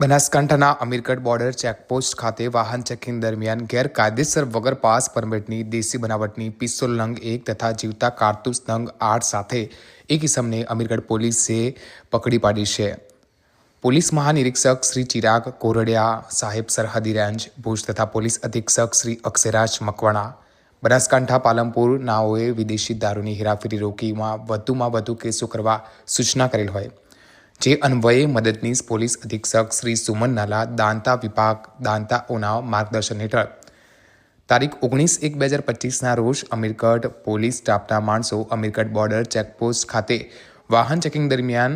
બનાસકાંઠાના Amirgadh border checkpost ખાતે વાહન ચેકિંગ દરમિયાન ગેરકાયદેસર વગર પાસ પરમિટની દેશી બનાવટની પિસ્તોલ નંગ એક તથા જીવતા કારતૂસ નંગ આઠ સાથે એક ઇસમને અમીરગઢ પોલીસે પકડી પાડી છે. પોલીસ મહાનિરીક્ષક શ્રી ચિરાગ કોરડિયા સાહેબ સરહદી રેન્જ, ભુજ તથા પોલીસ અધિક્ષક શ્રી અક્ષરાજ મકવાણા, બનાસકાંઠા પાલનપુર નાઓએ વિદેશી દારૂની હેરાફેરી રોકીમાં વધુમાં વધુ કેસો કરવા સૂચના કરેલ હોય. જે અન્વયે મદદનીશ પોલીસ અધિક્ષક શ્રી સુમન નાલા દાંતા વિભાગ, દાંતા ઉનાવ માર્ગદર્શન હેઠળ. તારીખ ઓગણીસ એક બે હજાર પચીસના રોજ અમીરગઢ પોલીસ સ્ટાફના માણસો અમીરગઢ બોર્ડર ચેકપોસ્ટ ખાતે વાહન ચેકિંગ દરમિયાન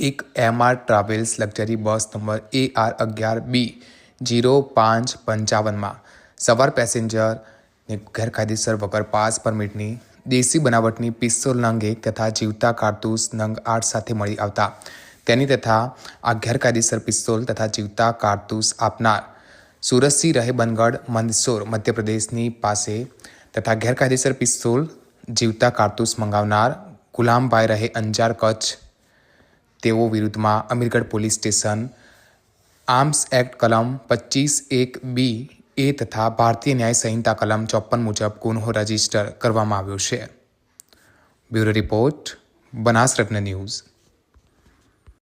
એક MR travels luxury bus number A R અગિયાર બી જીરો પાંચ પંચાવનમાં સવાર પેસેન્જરને ગેરકાયદેસર વગર પાસ પરમિટની દેશી બનાવટની પિસ્તોલ નંગ એક તથા જીવતા કારતૂસ નંગ આઠ સાથે મળી આવતા. તેની તથા આ ગેરકાયદેસર પિસ્તોલ તથા જીવતા કારતૂસ આપનાર. સુરતસિંહ રહે બનગઢ મંદસોર મધ્યપ્રદેશની પાસે તથા ગેરકાયદેસર પિસ્તોલ જીવતા કારતૂસ મંગાવનાર ગુલામભાઈ રહે અંજાર કચ્છ. તેઓ વિરુદ્ધમાં Amirgadh police station arms act કલમ પચીસ એક બી એ તથા ભારતીય ન્યાય સંહિતા કલમ ચોપન મુજબ ગુન્હો રજિસ્ટર કરવામાં આવ્યો છે. બ્યુરો રિપોર્ટ, બનાસ રત્ન ન્યૂઝ.